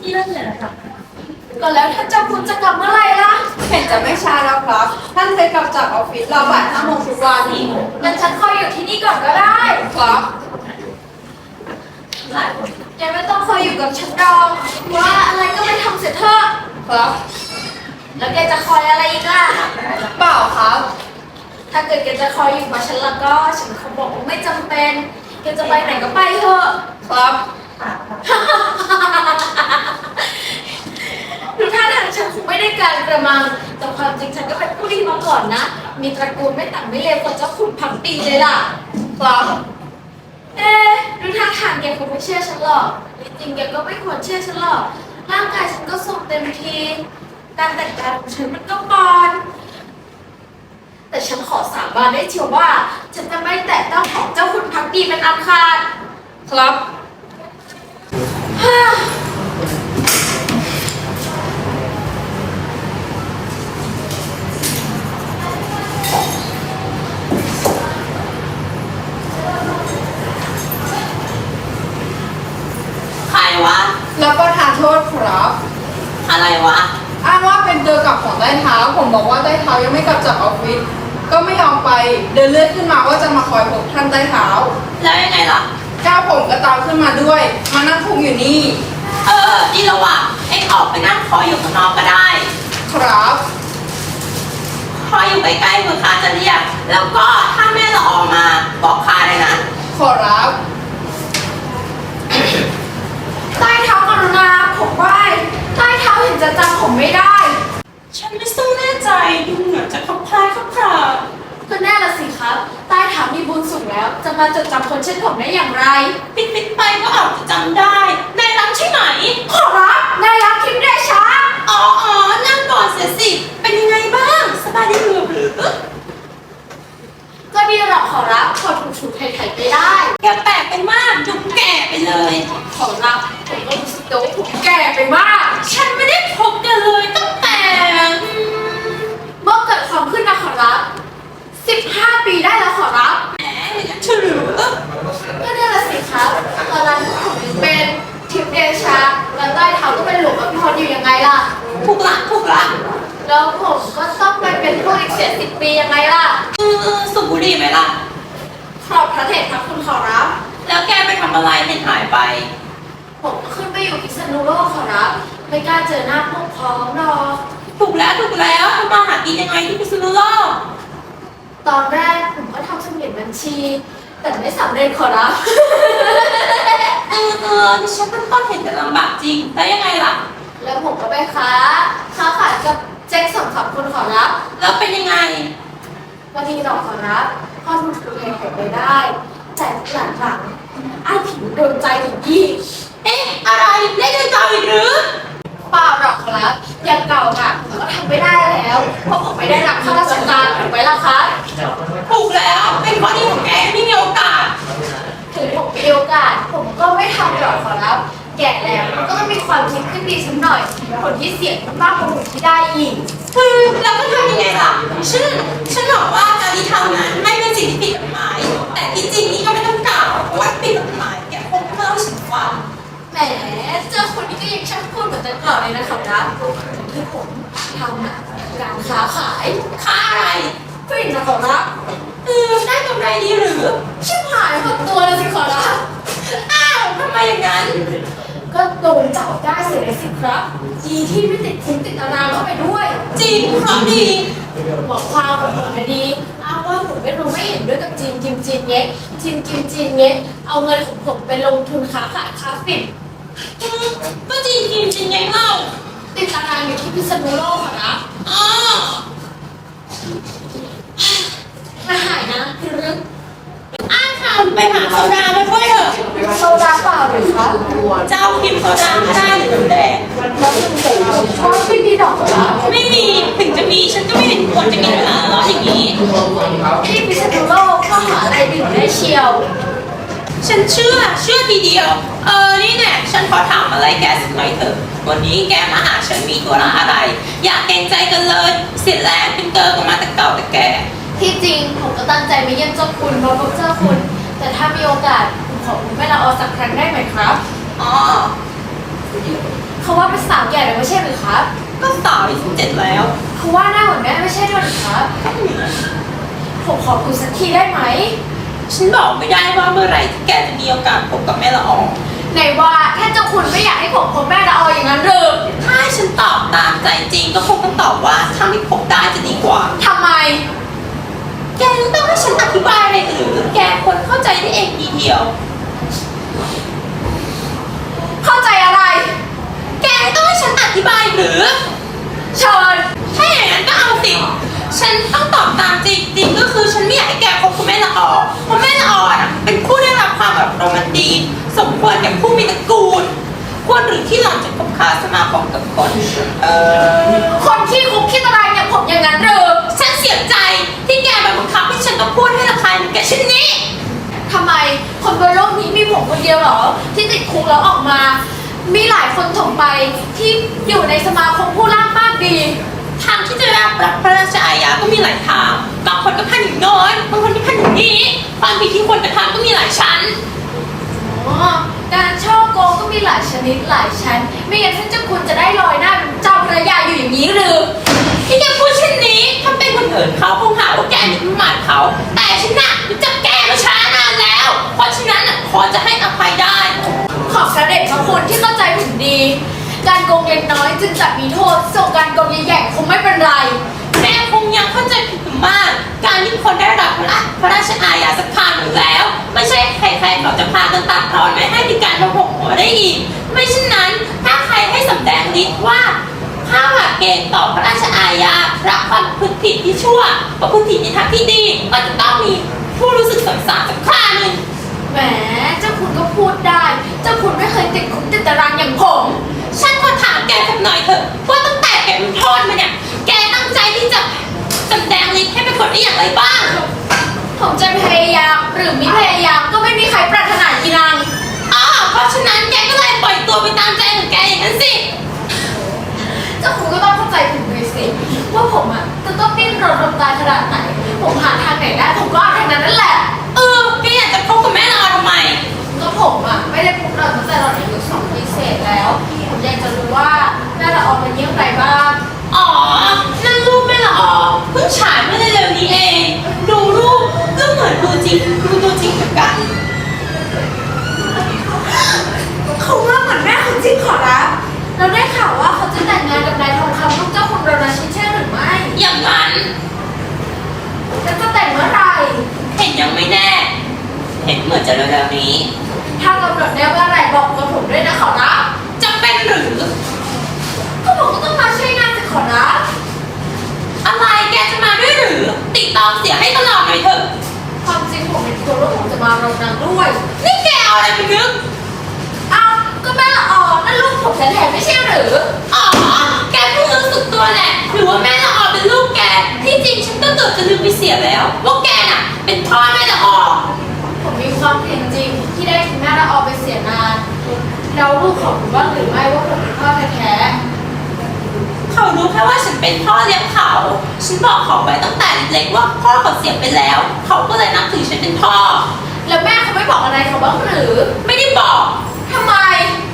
ที่นั่นเลยนะครับก็แล้วท่านเจ้าคุณจะกลับเมื่อไหร่ล่ะเห็นจะไม่ช้าแล้วครับ ท่านเคยกลับจากออฟฟิศเราบ่ายห้าโมงทุกวันงั้นฉันคอยอยู่ที่นี่ก่อนก็ได้ครับแกไม่ต้องคอยอยู่กับฉันดอกว่าอะไรก็ไม่ทำเสร็จเถอะครับ แล้วแกจะคอยอะไรอีกล่ะเปล่าครับ ถ้าเกิดแกจะคอยอยู่กับฉันแล้วก็ฉันเขาบอกว่าไม่จำเป็นแกจะไปไหนก็ไปเถอะครับ ดูท่าทางฉันคงไม่ได้การกระมังแต่ความจริงฉันก็เป็นผู้ดีมาก่อนนะ มีตระกูลไม่ต่างไม่เลวกว่าเจ้าคุณพังปีเลยล่ะครับเอ๊ะดูท่าทางแกคงไม่เชื่อฉันหรอกจริงแกก็ไม่ควรเชื่อฉันหรอก ร่างกายฉันก็สุกเต็มทีการแต่งกายของฉันมันก็ปอนแต่ฉันขอสาบานได้เชียวว่า ฉันจะไม่แตะต้องของเจ้าคุณพักดีเป็นอันขาดครับ ใครวะ แล้วก็ทานโทษครับ อะไรวะ อ้างว่าเป็นเจอกลับของใต้เท้า ผมบอกว่าใต้เท้ายังไม่กลับจากออฟฟิศ ก็ไม่ยอมไป เดินเลื่อนขึ้นมาว่าจะมาคอยพบท่านใต้เท้า แล้วยังไงล่ะ ก้าวผมก็ตามขึ้นมาด้วย มานั่งคุมอยู่นี่ เออ นี่ระหว่างเอ็งออกไปนั่งคอยอยู่ข้างนอกก็ได้ครับ คอยอยู่ใกล้ๆคุณค้าจะเรียก แล้วก็ถ้าแม่เราออกมาบอกค้าเลยนะ ขอรับ ใต้เท้ากรุณาผมไหว้ใต้เท้าเห็นจะจำผมไม่ได้ ฉันไม่สู้แน่ใจดูเหมือนจะขับพลายขับพลา ก็แน่ละสิครับ ใต้เท้ามีบุญสูงแล้ว จะ มาจดจำคนเช่นผมได้อย่างไร ปิดปิดๆไปก็อาจจะจำได้ นายรักใช่ไหม ขอรับนายรับคิดได้ช้า อ๋ออ๋อนั่งก่อนเสียสิ เป็นยังไงบ้าง สบายดีหรือหรือก็ดีหรอกขอรับพอถูกถูกไถ่ๆไปได้ แกแปลกไปมากดูแก่ไปเลย ขอรับผมก็รู้สึกตัวว่าผมแก่ไปมาก ฉันไม่ได้พบกันเลยตั้งแต่อืมเมื่อเกิดความขึ้นนะขอรับ15 ปีได้แล้วขอรับ แหมอย่างนั้นเฉลือ ก็เนี่ยละสิครับ ตอนนั้นผมยังเป็นทิพย์เดชาแล้วใต้เท้าก็เป็นหลวงอภิพรอยู่ยังไงล่ะ ถูกละถูกละแล้วผมก็ต้องไปเป็นผู้อีกเสียสิบปียังไงล่ะ เออเออสูบบุหรี่ไหมล่ะ ขอบพระเถรครับคุณขอรับ แล้วแกไปทำอะไรเห็นหายไป ผมขึ้นไปอยู่พิษณุโลกขอรับ ไม่กล้าเจอหน้าพวกพ้องดอก ถูกแล้วถูกแล้วทำมาหากินยังไงที่พิษณุโลก ตอนแรกผมก็ทำเสมียนบัญชี แต่ไม่สำเร็จขอรับ เออเออดิฉันเป็นต้นเห็นแต่ลำบากจริงแล้วยังไงล่ะ แล้วผมก็ไปค้า ค้าขายกับเจ๊กสองสามคนขอรับแล้วเป็นยังไง วันนี้ดอกขอรับพ่อทุนทุนแข่งไปได้ แต่หลังหลังๆไอ้ผิวโดนใจถึงยี่ เอ๊ะ อะไรเล่นเก่าอีกหรือ เปล่าหรอกครับอย่างเก่าอะผมก็ทำไม่ได้แล้วเพราะผมไม่ได้รับข้าราชการถูกไหมล่ะครับถูกแล้วเป็นข้อดีของแกไม่มีโอกาส ถึงผมมีโอกาส ผมก็ไม่ทำหรอกขอรับ แก่แล้วก็ต้องมีความคิดขึ้นดีสักหน่อยผลที่เสียมากกว่าผลที่ได้อีกคือเราก็ทำยังไงล่ะฉันฉันบอกว่าการที่ทำนั้นไม่เป็นสิ่งที่ผิดกฎหมาย แต่ที่จริงนี่ก็ไม่ต้องกล่าวว่าผิดกฎหมายแกคงไม่เล่าให้ฉันฟังแหม เจอคนนี้ก็ยังช่างพูดเหมือนแต่ก่อนเลยนะครับที่ผมทำอะการค้าขายค่าอะไรผู้หญิงจะขอรับเออได้กำไรดีหรือ ชิบหายหมดตัวเลยสิขอรับอ้าวทำไมอย่างนั้น ก็โดนจับได้เสียเลยสิครับ ดีที่ไม่ติดคุกติดตารางเข้าไปด้วย จริงเพราะดีบอกความของผมนะดีอ้างว่าผมไม่รู้ไม่เห็นด้วยกับจีนจิมจีนเงี้ยจีนจิมจีนเงี้ยเอาเงินของผมไปลงทุนค้าขายค้าฝิ่น ก็จริงจริงจริงยังเล่าติดตารางอยู่ที่พิษณุโลกอะนะอ๋อมาหายนะคือรึกอ้าวค่ะไปหาโซดามาด้วยเถอะโซดาเปล่าหรือครับเจ้าพิมพ์โซดาก็ได้หรือน้ำแดงแล้วคุณผมชอบไม่มีดอกเหรอไม่มีถึงจะมีฉันก็ไม่เห็นควรจะกินเวลาร้อนอย่างนี้ที่พิษณุโลกก็หาอะไรดื่มได้เชียว ฉันเชื่อเชื่อทีเดียว เออนี่แน่ฉันขอถามอะไรแกสักหน่อยเถอะ วันนี้แกมาหาฉันมีตัวละอะไร อยากเกรงใจกันเลย เสียแรงเป็นเกอร์กันมาแต่เก่าแต่แก่ที่จริงผมก็ตั้งใจมาเยี่ยมเจ้าคุณมาพบเจ้าคุณ แต่ถ้ามีโอกาสผมขอคุณไม่ละออสักครั้งได้ไหมครับ อ๋อ เขาว่าเป็นสาวใหญ่เลยไม่ใช่หรือครับ ก็สาวอายุสิบเจ็ดแล้ว เขาว่าหน้าเหมือนแม่ไม่ใช่ด้วยหรือครับก็เหมือนผมขอคุยสักทีได้ไหม ฉันบอกไม่ได้ว่าเมื่อไหร่ที่แกจะมีโอกาสพบกับแม่ละอองไหนว่าถ้าเจ้าคุณไม่อยากให้ผมพบแม่ละอออย่างนั้นหรือถ้าให้ฉันตอบตามใจจริงก็คงต้องตอบว่าถ้าไม่พบได้จะดีกว่า ทำไม แกยังต้องให้ฉันอธิบายอะไรหรือแกควรเข้าใจได้เองทีเดียว เข้าใจอะไร แกต้องให้ฉันอธิบายหรือ เชิญ ถ้าอย่างนั้นก็เอาสิ ฉันต้องตอบตามจริงจริงก็คือฉันไม่อยากให้แกคบกับแม่ละออเพราะแม่ละออน่ะเป็นผู้ได้รับความแบบโรแมนติกสมควรกับผู้มีตระกูล ควรหรือที่หลังจะคบค้าสมาคมกับคนเออคนที่คุกคิดอะไรอย่างผมอย่างนั้นหรือฉันเสียใจที่แกแบบบังคับให้ฉันต้องพูดให้ราคาเหมือนแกเช่นนี้ทำไมคนบนโลกนี้มีผมคนเดียวเหรอ ที่ติดคุกแล้วออกมา มีหลายคนถมไปที่อยู่ในสมาคมผู้ล่างมากดีทางที่จะรับรับพระราชอาญาก็มีหลายทางบางคนก็พันอย่างโน้อยบางคนก็พันอย่างนี้ความผิดที่ควรกระทำก็มีหลายชั้นอ๋อการช่อโกงก็มีหลายชนิดหลายชั้น ไม่งั้นท่านเจ้าคุณจะได้ลอยหน้าเป็นเจ้าพระยาอยู่อย่างนี้หรือที่แกพูดเช่นนี้ถ้าเป็นคนอื่นเขาคงหาว่าแกมีประมาทเขา แต่ฉันน่ะรู้จัก พากันตัดตอนไม่ให้มีการระหกหัวได้อีก ไม่เช่นนั้นถ้าใครให้สำแดงฤทธิ์ว่าถ้าหากเกณฑ์ต่อพระราชอาญารับความพฤติผิดที่ชั่วประพฤติผิดในทางที่ดีก็จะต้องมีผู้รู้สึกสงสารสักคราหนึ่งแหมเจ้าคุณก็พูดได้ เจ้าคุณไม่เคยติดคุกติดตารางอย่างผมฉันขอถามแกสักหน่อยเถอะว่าตั้งแต่แกเป็นโทษมาเนี่ย แกตั้งใจที่จะสำแดงฤทธิ์ให้เป็นคนได้อย่างไรบ้างผมจะพยายามหรือไม่พยายามก็ ตัวไปตามใจของแกอย่างนั้นสิ เจ้าคุณก็ต้องเข้าใจผมด้วยสิ ว่าผมอะจะต้องดิ้นรนรนตายขนาดไหน ผมหาทางไหนได้ผมก็เอาทางนั้นนั่นแหละ เออแกอยากจะคบกับแม่เราทำไม ก็ผมอะไม่ได้พบเราตั้งแต่เราอายุสองปีเศษแล้ว ผมอยากจะรู้ว่าแม่ละอองเป็นเยี่ยมไรบ้าง อ๋อ นั่น แล้วจะแต่งเมื่อไหร่เห็นยังไม่แน่ เห็นเหมือนจะเร็วๆนี้ ถ้ากำหนดแน่เมื่อไหร่บอกกับผมด้วยนะขอรับจะเป็นหรือ ก็ผมก็ต้องมาช่วยงานสิขอรับอะไรแกจะมาด้วยหรือ ติดตามเสียให้ตลอดหน่อยเถอะความจริงผมเป็นคนว่าผมจะมาโรงนางด้วย นี่แกเอาอะไรไปนึกเอา ก็แม่ละออนั่นลูกผมแท้ๆไม่ใช่หรือ อ๋อ แกเพิ่งรู้สึกตัวแหละ หรือว่าแม่ละออเป็นลูกแก ที่จริงฉันก็เกือบจะลืมไปเสียแล้วว่าแกน่ะ เป็นพ่อแม่ละออผมมีความผิดจริงที่ได้ทิ้งแม่ละออไปเสียนาน แล้วลูกของผมบ้างหรือไม่ว่าผมเป็นพ่อแท้เขารู้แค่ว่าฉันเป็นพ่อเลี้ยงเขา ฉันบอกเขาไว้ตั้งแต่เล็กๆว่าพ่อเขาเสียไปแล้ว เขาก็เลยนับถือฉันเป็นพ่อๆแล้วแม่เขาไม่บอกอะไรเขาบ้างหรือ ไม่ได้บอกทำไมแกไม่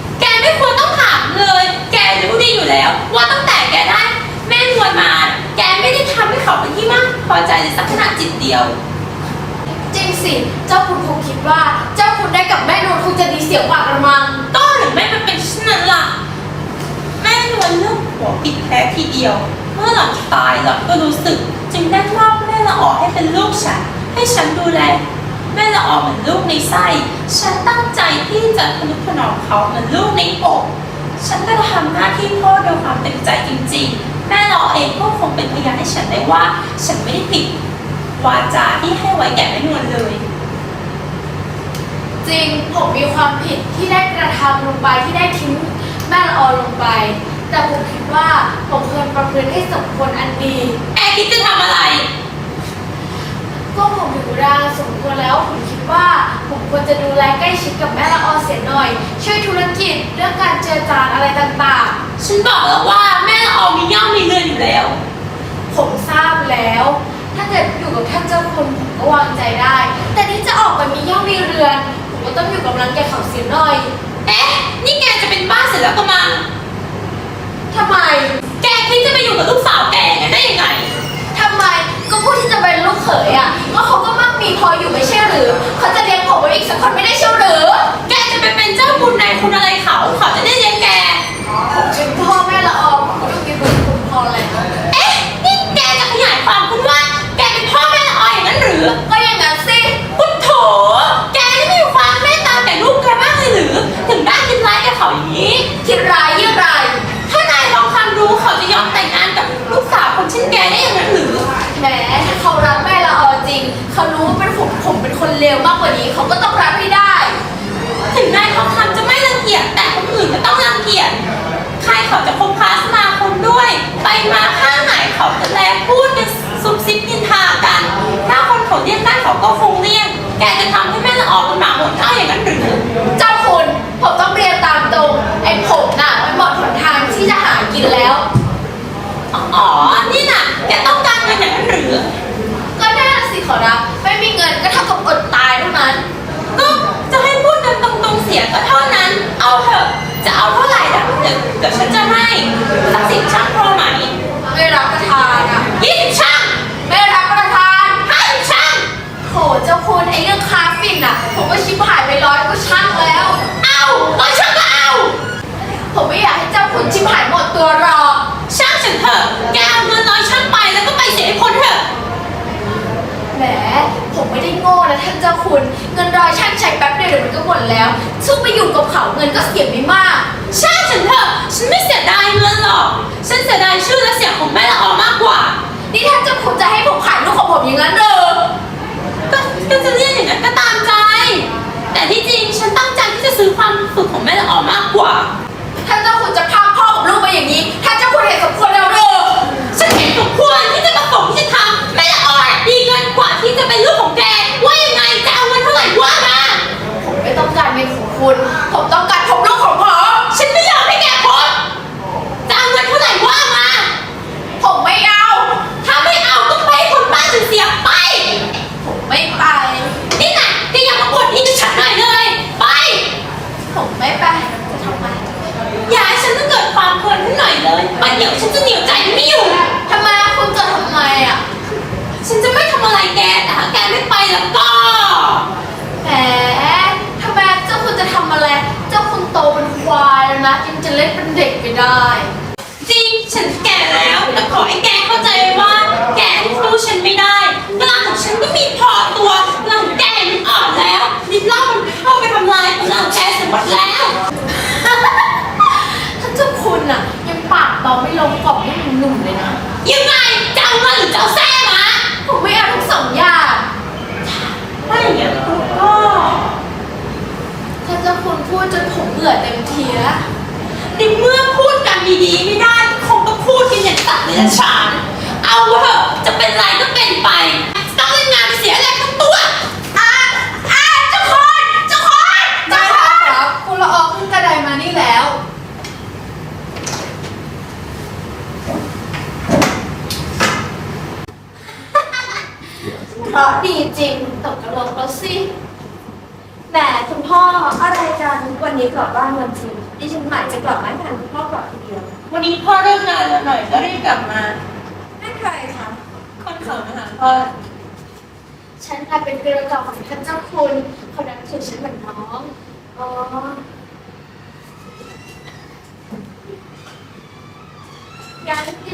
ดจิตเดียว จริงสิ เจ้าคุณคงคิดว่า เจ้าคุณได้กับแม่นวลคงจะดีเสียกว่ากระมัง ก็หรือไม่มันเป็นเช่นนั้นล่ะ แม่นวลเลือกหัวผิดแท้ทีเดียว เมื่อหลังตายหลังก็รู้สึก จึงได้มอบแม่ละออให้เป็นลูกฉัน ให้ฉันดูแล แม่ละออเหมือนลูกในไส้ ฉันตั้งใจที่จะทนุถนอมเขาเหมือนลูกในอกฉันก็ทำหน้าที่พ่อด้วยความเต็มใจจริงๆ แม่ละออเองก็คงเป็นพยานให้ฉันได้ว่า ฉันไม่ได้ผิด วาจาที่ให้ไว้แก่แม่นวลเลย จริงผมมีความผิดที่ได้กระทำลงไปที่ได้ทิ้งแม่ละออลงไป แต่ผมคิดว่าผมควรประพฤติให้สมควรอันดีแอร์คิดจะทำอะไร ก็ผมอยู่เวลาสมควรแล้วผมคิดว่าผมควรจะดูแลใกล้ชิดกับแม่ละออเสียหน่อย ช่วยธุรกิจเรื่องการเจรจาอะไรต่างฉันบอกแล้วว่าแม่ละออมีย่อมมีเรือนอยู่แล้วๆผมทราบแล้ว ถ้าเกิดอยู่กับท่านเจ้าคุณผมก็วางใจได้ แต่นี่จะออกไปมีย่อมมีเรือน ผมก็ต้องอยู่กับรังแกเขาเสียหน่อย เอ๊ะ นี่แกจะเป็นบ้าเสร็จแล้วก็มังทำไม แกคิดจะไปอยู่กับลูกสาวแกงั้นได้ยังไง ทำไม ก็ผู้ที่จะเป็นลูกเขยอะก็เขาก็มั่งมีพออยู่ไม่ใช่หรือ เขาจะเลี้ยงผมไว้อีกสักคนไม่ได้เชียวหรือ แกจะไปเป็นเจ้าคุณนายคุณอะไรเขา เขาจะได้เลี้ยงแก ผมเป็นพ่อแม่ รือ ก็อย่างนั้นสิพุทโถ แกไม่มีความเมตตาแก่ลูกแกบ้างเลยหรือ ถึงได้คิดร้ายแกเขาอย่างนี้ คิดร้ายยิ่งร้ายถ้านายลองทำดูเขาจะยอมแต่งงานกับลูกสาวคนเช่นแกได้อย่างนั้นหรือ แหมถ้าเขารักแม่ละออจริง เขารู้ว่าเป็นผมผมเป็นคนเลวมากกว่า เขาเลี่ยงได้เขาก็คงเลี่ยง แกจะทำให้แม่ละออกเป็นหมาหมดเท่าอย่างนั้นหรือเจ้าคุณผมต้องเรียนตามตรงไอ้ผมน่ะมันหมดหนทางที่จะหากินแล้ว อ๋อ นี่น่ะ แกต้องการเงินอย่างนั้นหรือ ก็แน่สิขอรับไม่มีเงินก็เท่ากับอดตายเท่านั้น ก็จะให้พูดกันตรงๆเสียก็เท่านั้น เอาเถอะ จะเอาเท่าไหร่ล่ะเดี๋ยวเดี๋ยวฉันจะให้สักสิบช่างพอไหม ไม่รับประทานอะยี่สิบช่างไม่รับ โหเจ้าคุณไอ้เรื่องคาฟินอะ ผมก็ชิบหายไปร้อยก็ช่างแล้ว เอาก็ช่างก็เอา ผมไม่อยากให้เจ้าคุณชิบหายหมดตัวหรอก ช่างฉันเถอะ แกเอาเงินร้อยช่างไปแล้วก็ไปเสียให้พ้นเถอะแหม ผมไม่ได้โง่นะท่านเจ้าคุณ เงินรอยช่างใช้แป๊บเดียวเดี๋ยวมันก็หมดแล้วซึ่งไปอยู่กับเขาเงินก็เสียไม่มาก ช่างฉันเถอะ ฉันไม่เสียดายเงินหรอก ฉันเสียดายชื่อและเสียงของแม่ละออมากกว่า นี่ท่านเจ้าคุณจะให้ผมขายลูกของผมอย่างนั้นเหรอ ก็ก็จะเรียกอย่างนั้นก็ตามใจ แต่ที่จริงฉันตั้งใจที่จะซื้อความฝึกของแม่ละออมากกว่าท่านเจ้าคุณจะพาพ่อกับลูกมาอย่างนี้ท่านเจ้าคุณเห็นสมควรแล้วเหรอฉันเห็นสมควรที่จะมาส่งที่จะทำแม่ละออดีเกินกว่าที่จะเป็นลูกของแก ว่ายังไงจะเอาเงินเท่าไหร่ว่ามาผมไม่ต้องการเงินของคุณ ผมต้องการผมลูกของ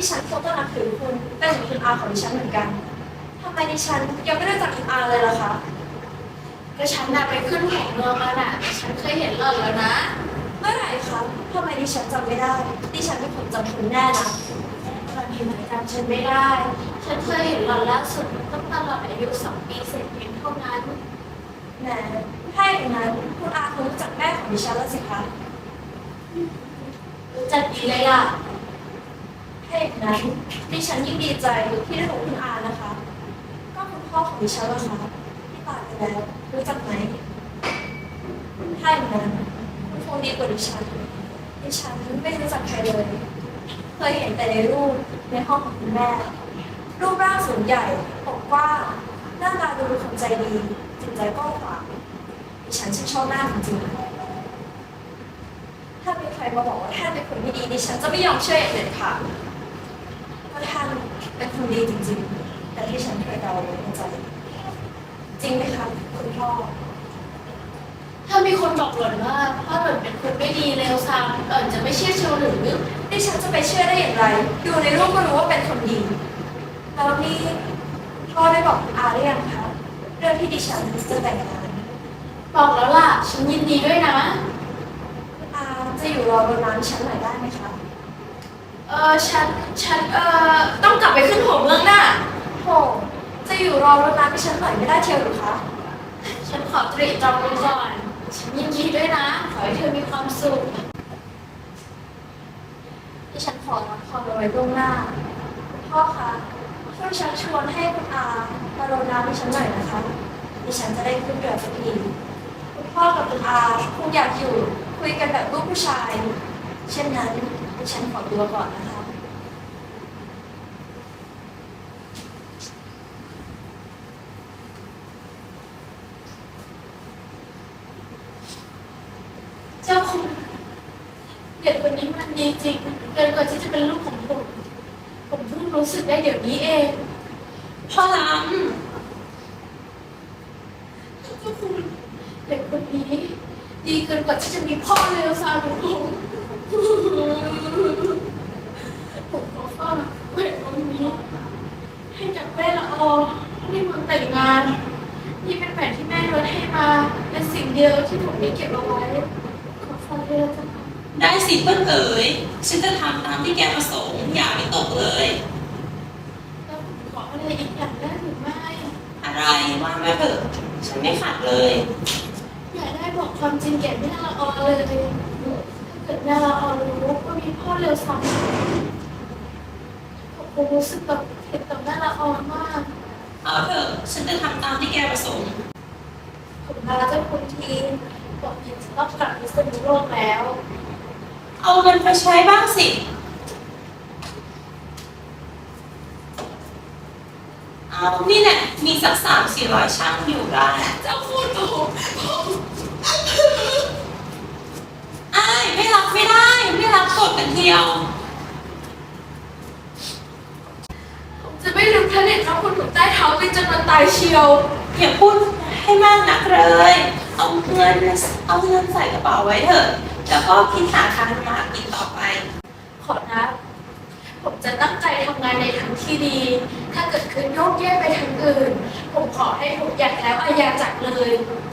ดิฉันคงต้องนับถือคุณเป็นเหมือนคุณอาของดิฉันเหมือนกันทำไมดิฉันยังไม่ได้จากคุณอาเลยล่ะคะก็ฉันน่ะไปขึ้นของเมืองมาน่ะ ฉันเคยเห็นหล่อนแล้วนะ เมื่อไหร่คะทำไมดิฉันจำไม่ได้ ดิฉันเป็นคนจำคุณแน่นะตอนนี้เหมือนกันฉันไม่ได้ ฉันเคยเห็นหล่อนล่าสุดตั้งแต่หล่อนอายุสองปีเศษเพียงเท่านั้นแหมถ้าอย่างนั้นคุณอาคงรู้จักแม่ของดิฉันแล้วสิคะรู้จักดีเลยล่ะ ถ้าอย่างนั้นดิฉันยิ่งดีใจที่ได้พบคุณอานะคะ ก็คุณพ่อของดิฉันล่ะคะที่ตายไปแล้วรู้จักไหมถ้าอย่างนั้นคุณคงดีกว่าดิฉันดิฉันไม่รู้จักใครเลย เคยเห็นแต่ในรูปในห้องของคุณแม่ รูปร่างสูงใหญ่อกกว้างหน้าตาดูเป็นคนใจดีจิตใจกว้างขวางดิฉันชื่นชอบหน้าจริงถ้ามีใครมาบอกว่าท่านเป็นคนไม่ดีดิฉันจะไม่ยอมเชื่ออย่างเด็ดขาด ว่าท่านเป็นคนดีจริงๆ แต่ที่ฉันเคยเดาไว้ในใจ จริงไหมคะคุณพ่อ ถ้ามีคนบอกหล่อนว่าพ่อหล่อนเป็นคนไม่ดีเลวทรามหล่อนจะไม่เชื่อเชียวหรือดิฉันจะไปเชื่อได้อย่างไร ดูในรูปก็รู้ว่าเป็นคนดี แล้วนี่พ่อได้บอกคุณอาหรือยังคะเรื่องที่ดิฉันจะแต่งงานบอกแล้วล่ะ ฉันยินดีด้วยนะคุณอาจะอยู่รอบนร้านฉันหน่อยได้ไหมคะ เออฉันฉันเออต้องกลับไปขึ้นหัวเมืองน่ะโหจะอยู่รอรถน้ำให้ฉันหน่อยไม่ได้เชียวหรือคะ ฉันขอตรีตรองไว้ก่อนฉันยินดีด้วยนะ ขอให้เธอมีความสุขที่ฉันขอรับพรเอาไว้ล่วงหน้าคุณพ่อคะช่วยชักชวนให้คุณอามาโรดน้ำให้ฉันหน่อยนะคะดิฉันจะได้ขึ้นเรือสักทีคุณพ่อกับคุณอาคงอยากอยู่คุยกันแบบลูกผู้ชาย เช่นนั้น ดิฉันขอตัวก่อนนะคะเจ้าคุณเด็กคนนี้มันดีจริงเกินกว่าที่จะเป็นลูกของผมผมเพิ่งรู้สึกได้เดี๋ยวนี้เองพ่อล้เจ้าคุณเด็กคนนี้ ดีเกินกว่าที่จะมีพ่อเลวซามของผมผมขอฝากแหวนวงนี้ ให้กับ แม่ละออที่เมืองแต่งงาน นี่เป็นแหวนที่แม่ยศให้มา เป็นสิ่งเดียวที่ผมได้เก็บเอาไว้ ขอฝากด้วยนะเจ้าค่ะำได้สิเพื่อนเอ๋ยฉันจะทำตามที่แกประสงค์อย่าไม่ตกเลย แล้วผมขออะไรอีกอย่างได้หรือไม่ อะไรว่ามาเถอะฉันไม่ขัดเลย อย่าได้บอกความจริงแก่แม่ละออเลย ถ้าเกิดแม่ละออรู้ว่ามีพ่อเร็วซ้ำผมคงรู้สึกแบบ ผิดต่อแม่ละออมากเอาเถอะฉันจะทำตามที่แกประสงค์ผมลาเจ้าคุณทีบอกเห็นจะต้องกลับพิษณุโลกแล้ว เอาเงินไปใช้บ้างสิเอานี่แหละมีสักสามสี่ร้อยช่างอยู่ได้เจ้าคุณโอ้โหอ้ายไม่รับไม่ได้ ไม่รับกดกันเดียว ผมจะไม่ลืมพระเนต รพระคุณถูกใต้เท้าเป็นจนวันตายเชียว อย่าพูดให้มากนักเลย เอาเงินเอาเงินใส่กระเป๋าไว้เถอะ แล้วก็คิดหาทางมากินต่อไป ขอนะ ผมจะตั้งใจทำงานในทางที่ดี ถ้าเกิดคืนโยกแย่ไปทางอื่น ผมขอให้ผมอยากแล้วอาญาจักเลย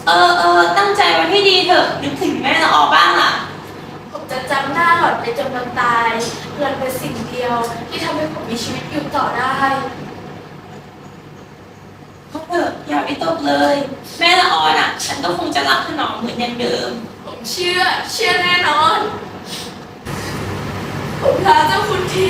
เออเออตั้งใจไว้ให้ดีเถอะ นึกถึงแม่ละออบ้างล่ะ ผมจะจำหน้าหล่อนไปจนวันตายหล่อนเป็นสิ่งเดียวที่ทำให้ผมมีชีวิตอยู่ต่อได้ เขาเกิดอย่าไปตกเลย แม่ละออนอะ ฉันก็คงจะรักถนอมเหมือนอย่างเดิม ผมเชื่อ เชื่อแน่นอน ผมลาเจ้าคุณที